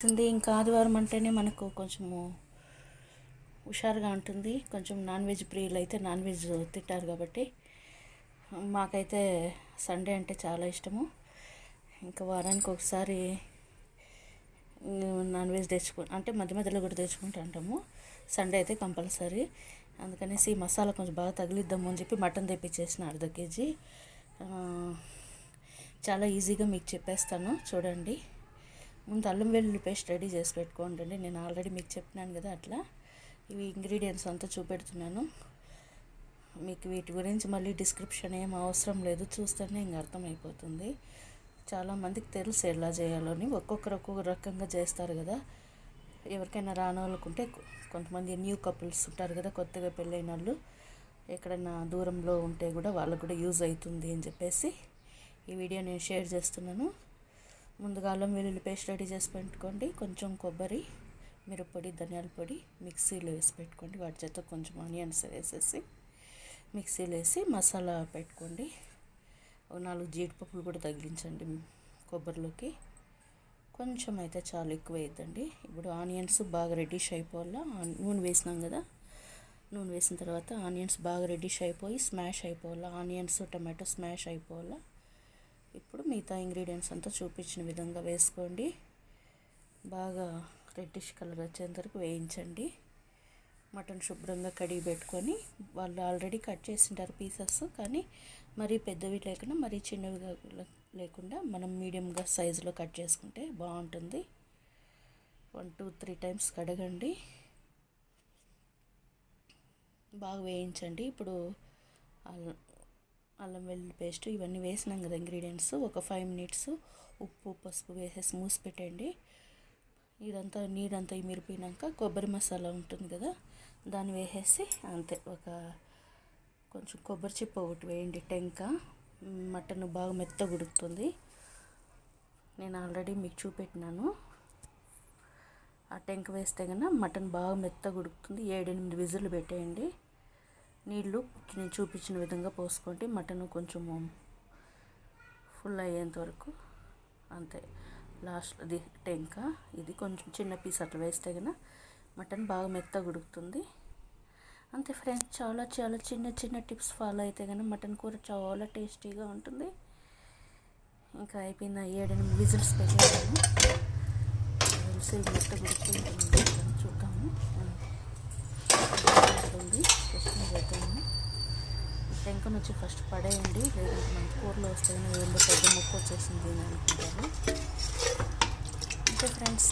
ఉంటుంది ఇంకా ఆదివారం అంటేనే మనకు కొంచెము హుషారుగా ఉంటుంది. కొంచెం నాన్ వెజ్ ప్రియులు అయితే నాన్ వెజ్ తింటారు కాబట్టి మాకైతే సండే అంటే చాలా ఇష్టము. ఇంకా వారానికి ఒకసారి నాన్ వెజ్ తెచ్చుకు అంటే మధ్య మధ్యలో కూడా తెచ్చుకుంటూ ఉంటాము. సండే అయితే కంపల్సరీ. అందుకనేసి మసాలా కొంచెం బాగా తగిలిద్దాము అని చెప్పి మటన్ తెప్పించేసిన అర్ధ కేజీ. చాలా ఈజీగా మీకు చెప్పేస్తాను. చూడండి. ముందు అల్లం వెల్లుల్లి పేస్ట్ రెడీ చేసి పెట్టుకోండి నేను ఆల్రెడీ మీకు చెప్పినాను కదా అట్లా. ఇవి ఇంగ్రీడియంట్స్ అంతా చూపెడుతున్నాను. మీకు వీటి గురించి మళ్ళీ డిస్క్రిప్షన్ ఏం అవసరం లేదు. చూస్తేనే ఇంక అర్థమైపోతుంది. చాలామందికి తెలుసు ఎలా చేయాలో అని. ఒక్కొక్కరు ఒక్కొక్క రకంగా చేస్తారు కదా. ఎవరికైనా రాని వాళ్ళకుంటే కొంతమంది న్యూ కపుల్స్ ఉంటారు కదా కొత్తగా పెళ్ళైన వాళ్ళు ఎక్కడైనా దూరంలో ఉంటే కూడా వాళ్ళకు కూడా యూజ్ అవుతుంది అని చెప్పేసి ఈ వీడియో నేను షేర్ చేస్తున్నాను. ముందుగా అల్లం వెల్లుల్లి పేస్ట్ రెడీ చేసి పెట్టుకోండి. కొంచెం కొబ్బరి మిరప్పొడి ధనియాల పొడి మిక్సీలో వేసి పెట్టుకోండి. వాటి చేత కొంచెం ఆనియన్స్ వేసేసి మిక్సీలో వేసి మసాలా పెట్టుకోండి. ఒక నాలుగు జీడిపప్పులు కూడా తగిలించండి కొబ్బరిలోకి. కొంచెం అయితే చాలా ఎక్కువ అవుతుందండి ఇప్పుడు ఆనియన్స్ బాగా రెడ్డిష్ అయిపోవాలా? నూనె వేసినాం కదా? నూనె వేసిన తర్వాత ఆనియన్స్ బాగా రెడ్డిష్ అయిపోయి స్మాష్ అయిపోవాలా? ఆనియన్స్ టమాటో స్మాష్ అయిపోవాలా? ఇప్పుడు మిగతా ఇంగ్రీడియంట్స్ అంతా చూపించిన విధంగా వేసుకోండి. బాగా రెడ్డిష్ కలర్ వచ్చేంత వరకు వేయించండి. మటన్ శుభ్రంగా కడిగి పెట్టుకొని వాళ్ళు ఆల్రెడీ కట్ చేసింటారు పీసెస్ కానీ మరీ పెద్దవి లేకుండా మరీ చిన్నవిగా లేకుండా మనం మీడియంగా సైజులో కట్ చేసుకుంటే బాగుంటుంది. వన్ టూ త్రీ టైమ్స్ కడగండి. బాగా వేయించండి. ఇప్పుడు అల్లం వెల్లుల్లి పేస్ట్ ఇవన్నీ వేసినాం కదా ఇంగ్రీడియంట్స్ ఒక ఫైవ్ మినిట్స్ ఉప్పు పసుపు వేసేసి మూసి పెట్టండి. ఇదంతా నీరంతా మిరిపోయినాక కొబ్బరి మసాలా ఉంటుంది కదా దాన్ని వేసేసి అంతే. ఒక కొంచెం కొబ్బరి చిప్ప ఒకటి వేయండి. టెంక మటన్ బాగా మెత్త ఉడుకుతుంది. నేను ఆల్రెడీ మీకు చూపెట్టినాను. ఆ టెంక వేస్తే కన్నా మటన్ బాగా మెత్తగా ఉడుకుతుంది. ఏడెనిమిది విజిల్లు పెట్టేయండి. నీళ్ళు నేను చూపించిన విధంగా పోసుకోండి మటన్ కొంచెము ఫుల్ అయ్యేంత వరకు అంతే. లాస్ట్ అది టెంక. ఇది కొంచెం చిన్న పీస్ అట్లా వేస్తే కన్నా మటన్ బాగా మెత్తగా ఉడుకుతుంది. అంతే ఫ్రెండ్స్ చాలా చాలా చిన్న చిన్న టిప్స్ ఫాలో అయితే కానీ మటన్ కూర చాలా టేస్టీగా ఉంటుంది. ఇంకా అయిపోయింది ఏడెనిమిది విజిల్స్ పెట్టాను విజిల్స్ మెత్తగా ఉడుకుతుంది చూద్దాము. ఉంది టెంకన్ వచ్చి ఫస్ట్ పడేయండి. లేదంటే మన కూరలో వస్తే ఏదో పెద్ద ముక్క వచ్చేసింది అనుకుంటాను. అనుకుంటారు అంటే ఫ్రెండ్స్